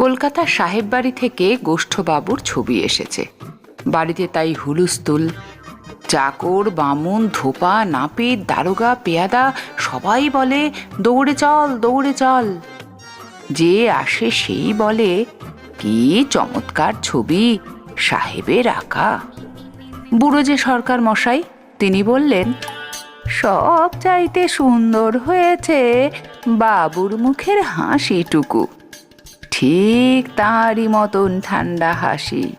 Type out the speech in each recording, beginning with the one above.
কলকাতা সাহেব বাড়ি থেকে গোষ্ঠবাবুর ছবি এসেছে। বাড়িতে তাই হুলুস্তুল চাকর, বামুন, ধোপা, নাপিত, দারোগা, পেয়াদা, সবাই বলে, দৌড়ে চল দৌড়ে চল। যে আসে সেই বলে, কি চমৎকার ছবি, সাহেবের আঁকা। বুড়ো যে সরকার মশাই, তিনি বললেন, সব চাইতে সুন্দর হয়েছে বাবুর মুখের হাসিটুকু। ঠিক তাঁরই মতন ঠান্ডা হাসি।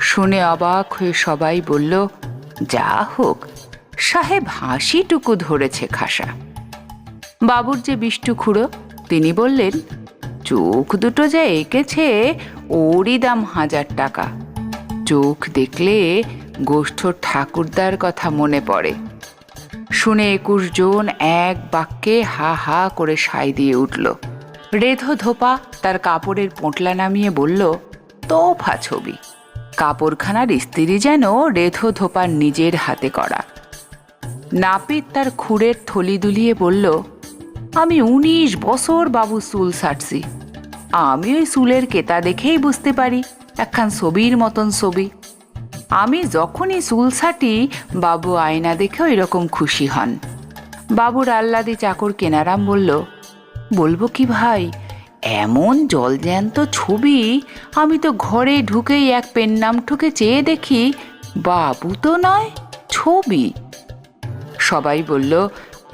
শুনে অবাক হয়ে সবাই বলল, যা হোক, সাহেব হাসিটুকু ধরেছে খাসা। বাবুর যে বিষ্টু খুঁড়ো, তিনি বললেন, চোখ দুটো যা এঁকেছে, ওরই দাম হাজার টাকা। চোখ দেখলে গোষ্ঠ ঠাকুরদার কথা মনে পড়ে শুনে একুশ জন এক বাক্যে হা হা করে সাই দিয়ে উঠল। রেধো ধোপা তার কাপড়ের পোঁটলা নামিয়ে বলল, তোফা ছবি। কাপড়খানার স্ত্রী যেন রেধো ধোপার নিজের হাতে করা। নাপিত তার খুঁড়ের থলি দুলিয়ে বলল, আমি উনিশ বছর বাবু চুল ছাড়ছি আমি ওই চুলের কেতা দেখেই বুঝতে পারি, একখান ছবির মতন ছবি। আমি যখনই চুল ছাটি, বাবু আয়না দেখে ওই রকম খুশি হন। বাবুর আহ্লাদি চাকর কেনারাম বলল বলব কি ভাই? এমন জলজ্যান্ত ছবি, আমি তো ঘরে ঢুকেই এক পেন নাম ঠুকে চেয়ে দেখি বাবু তো নয়, ছবি। সবাই বলল,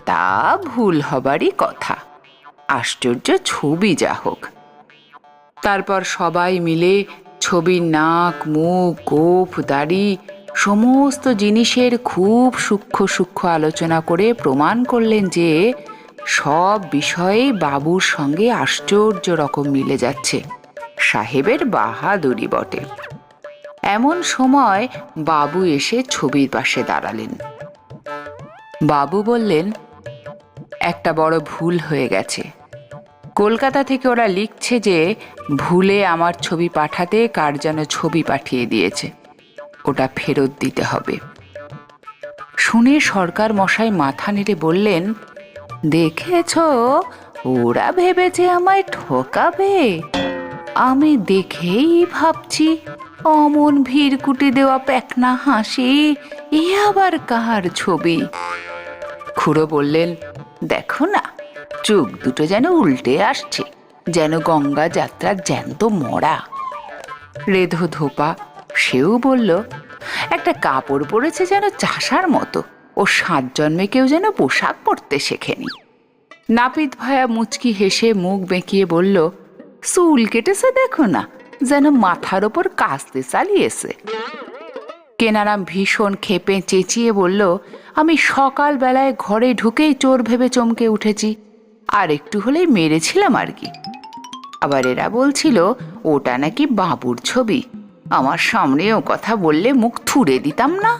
তা ভুল হবারই কথা। আশ্চর্য ছবি যা হোক। তারপর সবাই মিলে ছবির নাক, মুখ, গোফ, দাড়ি, সমস্ত জিনিসের খুব সূক্ষ্ম সূক্ষ্ম আলোচনা করে প্রমাণ করলেন যে সব বিষয়ে বাবুর সঙ্গে আশ্চর্য রকম মিলে যাচ্ছে। সাহেবের বাহাদুরি বটে। এমন সময় বাবু এসে ছবির পাশে দাঁড়ালেন। বাবু বললেন, একটা বড় ভুল হয়ে গেছে। কলকাতা থেকে ওরা লিখছে যে, ভুলে আমার ছবি পাঠাতে কার যেন ছবি পাঠিয়ে দিয়েছে। ওটা ফেরত দিতে হবে। শুনে সরকার মশাই মাথা নেড়ে বললেন দেখেছ? ওরা ভেবেছে আমায় ঠকাবে। আমি দেখেই ভাবছি, অমন ভিড় কুটি দেওয়া প্যাকনা হাসি, এ আবার কার ছবি? খুড়ো বললেন, দেখো না, চোখ দুটো যেন উল্টে আসছে, যেন গঙ্গা যাত্রার জ্যান্ত মরা। রেধো ধোপা, সেও বলল, একটা কাপড় পরেছে যেন চাষার মতো ও সাত জন্মে কেউ যেন পোশাক পরতে শেখেনি। নাপিত ভায়া মুচকি হেসে মুখ বেঁকিয়ে বলল, চুল কেটেছে দেখো না, যেন মাথার ওপর কাস্তে চালিয়েছে। কেনারাম ভীষণ ক্ষেপে চেঁচিয়ে বলল, আমি সকালবেলায় ঘরে ঢুকেই চোর ভেবে চমকে উঠেছি, আর একটু হলেই মেরেছিলাম আর কি। আবার এরা বলছিল, ওটা নাকি বাবুর ছবি, আমার সামনেও কথা বললে মুখ থুড়ে দিতাম না?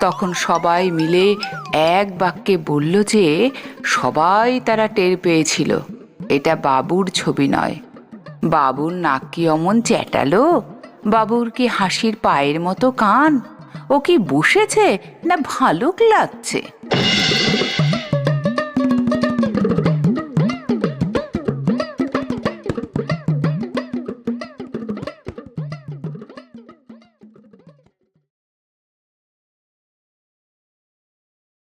তখন সবাই মিলে এক বাক্যে বলল যে, সবাই তারা টের পেয়েছিল। এটা বাবুর ছবি নয়। বাবুর নাক কি অমন চ্যাটালো? বাবুর কি হাসির পায়ের মতো কান? ও কি বসেছে? না ভালুক লাগছে।